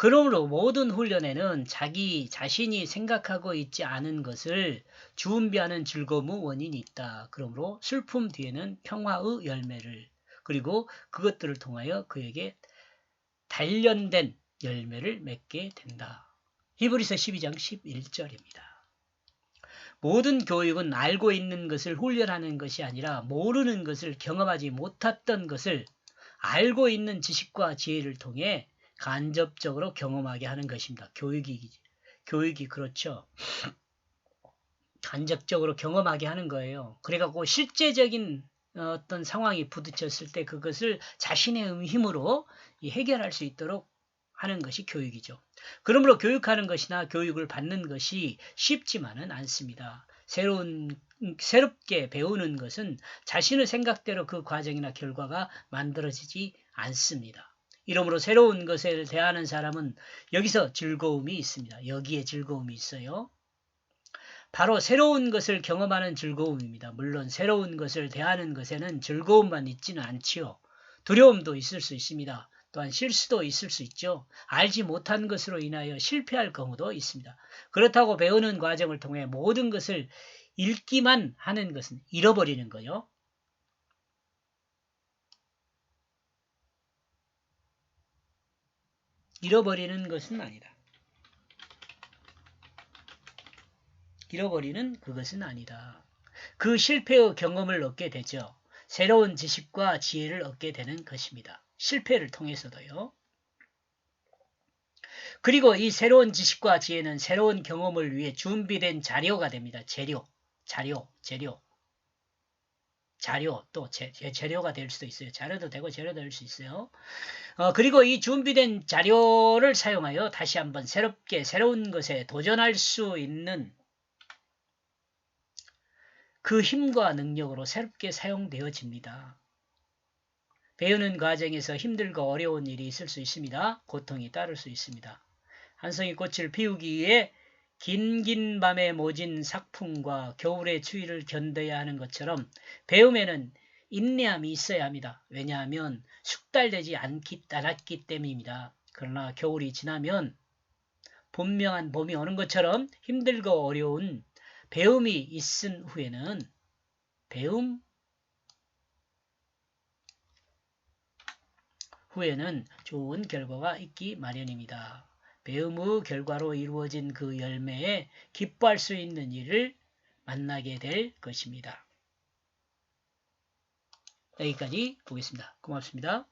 그러므로 모든 훈련에는 자기 자신이 생각하고 있지 않은 것을 준비하는 즐거움의 원인이 있다. 그러므로 슬픔 뒤에는 평화의 열매를 그리고 그것들을 통하여 그에게 단련된 열매를 맺게 된다. 히브리서 12장 11절입니다. 모든 교육은 알고 있는 것을 훈련하는 것이 아니라 모르는 것을 경험하지 못했던 것을 알고 있는 지식과 지혜를 통해 간접적으로 경험하게 하는 것입니다. 교육이 교육이 그렇죠. 간접적으로 경험하게 하는 거예요. 그래갖고 실제적인 어떤 상황이 부딪혔을 때 그것을 자신의 힘으로 해결할 수 있도록 하는 것이 교육이죠. 그러므로 교육하는 것이나 교육을 받는 것이 쉽지만은 않습니다. 새로운 새롭게 배우는 것은 자신의 생각대로 그 과정이나 결과가 만들어지지 않습니다. 이러므로 새로운 것을 대하는 사람은 여기서 즐거움이 있습니다. 여기에 즐거움이 있어요. 바로 새로운 것을 경험하는 즐거움입니다. 물론 새로운 것을 대하는 것에는 즐거움만 있지는 않지요. 두려움도 있을 수 있습니다. 또한 실수도 있을 수 있죠. 알지 못한 것으로 인하여 실패할 경우도 있습니다. 그렇다고 배우는 과정을 통해 모든 것을 읽기만 하는 것은 잃어버리는 거요. 잃어버리는 것은 아니다. 잃어버리는 그것은 아니다. 그 실패의 경험을 얻게 되죠. 새로운 지식과 지혜를 얻게 되는 것입니다. 실패를 통해서도요. 그리고 이 새로운 지식과 지혜는 새로운 경험을 위해 준비된 자료가 됩니다. 재료, 자료, 재료. 자료 또 재, 재료가 될 수도 있어요. 자료도 되고 재료도 될 수 있어요. 어, 그리고 이 준비된 자료를 사용하여 다시 한번 새롭게 새로운 것에 도전할 수 있는 그 힘과 능력으로 새롭게 사용되어집니다. 배우는 과정에서 힘들고 어려운 일이 있을 수 있습니다. 고통이 따를 수 있습니다. 한 송이 꽃을 피우기 위해 긴긴 밤에 모진 삭풍과 겨울의 추위를 견뎌야 하는 것처럼 배움에는 인내함이 있어야 합니다. 왜냐하면 숙달되지 않기, 않았기 때문입니다. 그러나 겨울이 지나면 분명한 봄이 오는 것처럼 힘들고 어려운 배움이 있은 후에는 배움 후에는 좋은 결과가 있기 마련입니다. 배움의 결과로 이루어진 그 열매에 기뻐할 수 있는 일을 만나게 될 것입니다. 여기까지 보겠습니다. 고맙습니다.